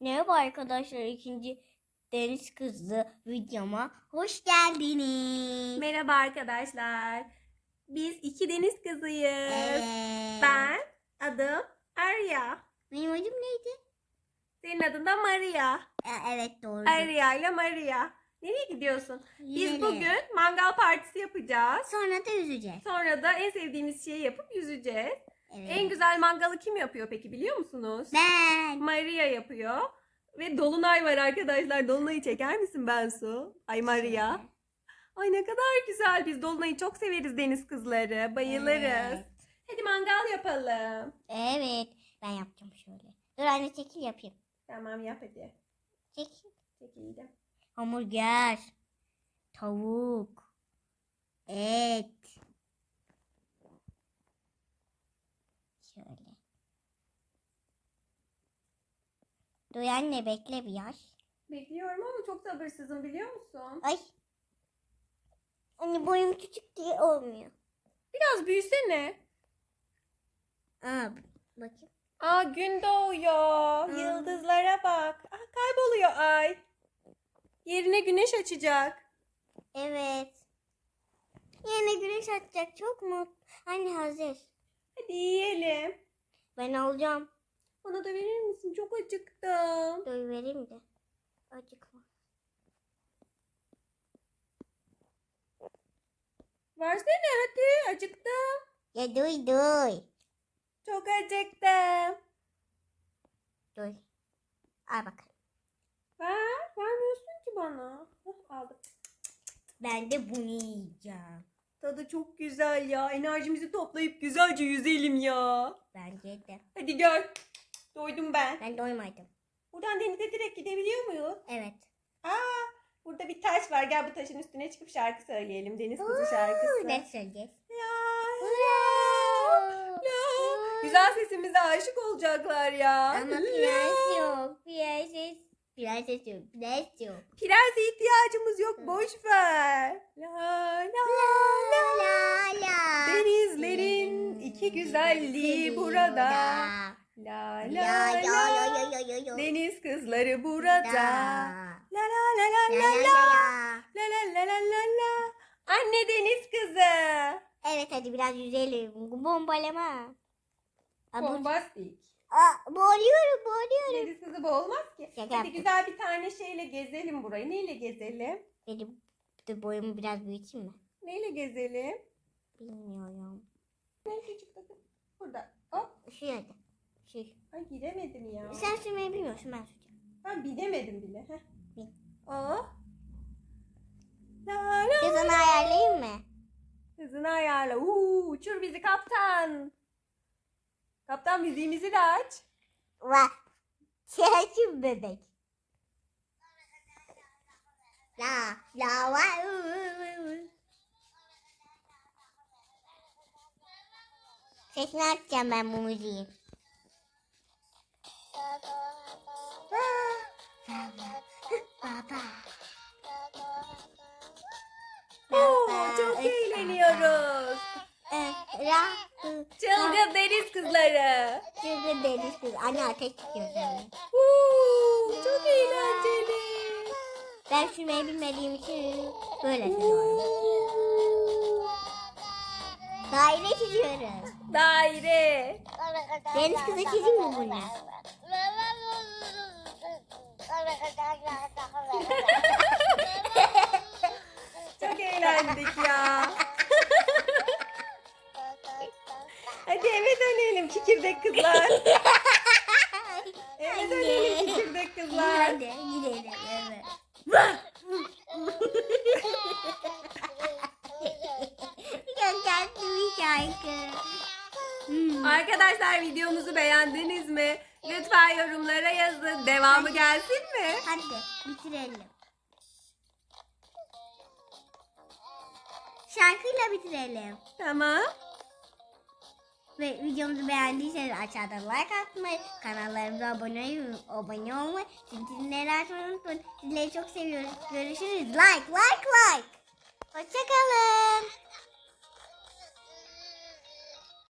Merhaba arkadaşlar ikinci Deniz Kızı videoma hoş geldiniz. Merhaba arkadaşlar. Biz iki deniz kızıyız. Evet. Ben adım Arya. Benim adım neydi? Senin adın da Maria. E, evet doğru. Arya ile Maria. Nereye gidiyorsun? Biz Yüzelim. bugün mangal partisi yapacağız. Sonra da yüzeceğiz. Sonra da en sevdiğimiz şeyi yapıp yüzeceğiz. Evet. En güzel mangalı kim yapıyor peki biliyor musunuz? Ben. Maria yapıyor. Ve Dolunay var arkadaşlar. Dolunay'ı çeker misin Bensu? Ay Maria. Ay ne kadar güzel. Biz Dolunay'ı çok severiz deniz kızları. Bayılırız. Evet. Hadi mangal yapalım. Evet. Ben yapacağım şöyle. Dur anne çekil yapayım. Tamam yap hadi. Çekil. Çekildim. Hamburger. Tavuk. Et. Şöyle. Dur anne bekle bir yaş. Bekliyorum ama çok sabırsızım biliyor musun? Ay. Anne boyum küçük diye olmuyor. Biraz büyüsene. Aa, bakayım. Aa gün doğuyor. Aa. Yıldızlara bak. Aa, kayboluyor ay. Yerine güneş açacak. Evet. Yine güneş atacak çok mu? Anne hazır. Hadi yiyelim. Ben alacağım. Bana da verir misin? Çok acıktım. Dur vereyim de. Acıkma. Versene hadi. Acıktım. Ya duy duy. Çok acıktım. Duy. Al bakalım. Ver. Vermiyorsun ki bana. Hah, aldım. Ben de bunu yiyeceğim. Tadı çok güzel ya. Enerjimizi toplayıp güzelce yüzelim ya. Bence de. Hadi gel. Doydum ben. Ben doymadım. Buradan denize direkt gidebiliyor muyuz? Evet. Aa, burada bir taş var. Gel bu taşın üstüne çıkıp şarkı söyleyelim. Deniz kızı şarkısı. Ne söyleyeceğiz? La, la. Güzel sesimize aşık olacaklar ya. Ama prens yok. Prenses. Prenses yok. Prens yok. Prense ihtiyacımız yok. Boş ver. La la la. La la. Denizlerin iki güzelliği burada. La la La. Deniz kızları burada. La. La la la la La la la la. la. La la. Anne deniz kızı. Evet hadi biraz yüzelim. Bombalama. Bombastik. Aa, boğuluyorum boğuluyorum. Deniz kızı bu olmaz ki. Şaka Hadi yaptım. güzel bir tane şeyle gezelim burayı. Neyle gezelim? Benim de boyumu biraz büyüteyim mi? Neyle gezelim? Bilmiyorum. Ne küçük takım. Burada. Hop. Şurada. Şu. Ay gidemedim ya. Sen sürmeyi bilmiyorsun ben süreceğim. Ben binemedim bile. Heh. Bin. Oh. La la. Hızını ayarlayayım mı? Hızını ayarla. Uuu, uçur bizi kaptan. Kaptan müziğimizi de aç. Va. Çekim bebek. La la va. Sesini açacağım ben bu müziğin. Baba. Oo, çok eğleniyoruz. La. Çılgın deniz kızları. Çılgın deniz kız. Anne ateş çıkıyor sana. Çok eğlenceli. Ben sürmeyi bilmediğim için böyle sürüyorum. Daire çiziyoruz. Daire. Deniz kızı çizeyim mi bunu? Hadi eve dönelim kikirdek kızlar. Eve dönelim kikirdek kızlar. Hadi gidelim evet. Çok tatlı bir şarkı. Hmm. Arkadaşlar videomuzu beğendiniz mi? Lütfen yorumlara yazın. Devamı gelsin mi? Hadi bitirelim. Şarkıyla bitirelim. Tamam. Ve videomuzu beğendiyseniz aşağıda like atmayı, kanallarımıza abone, abone olmayı, zincirleri açmayı unutmayın. Sizleri çok seviyoruz. Görüşürüz. Like, like, like. Hoşçakalın.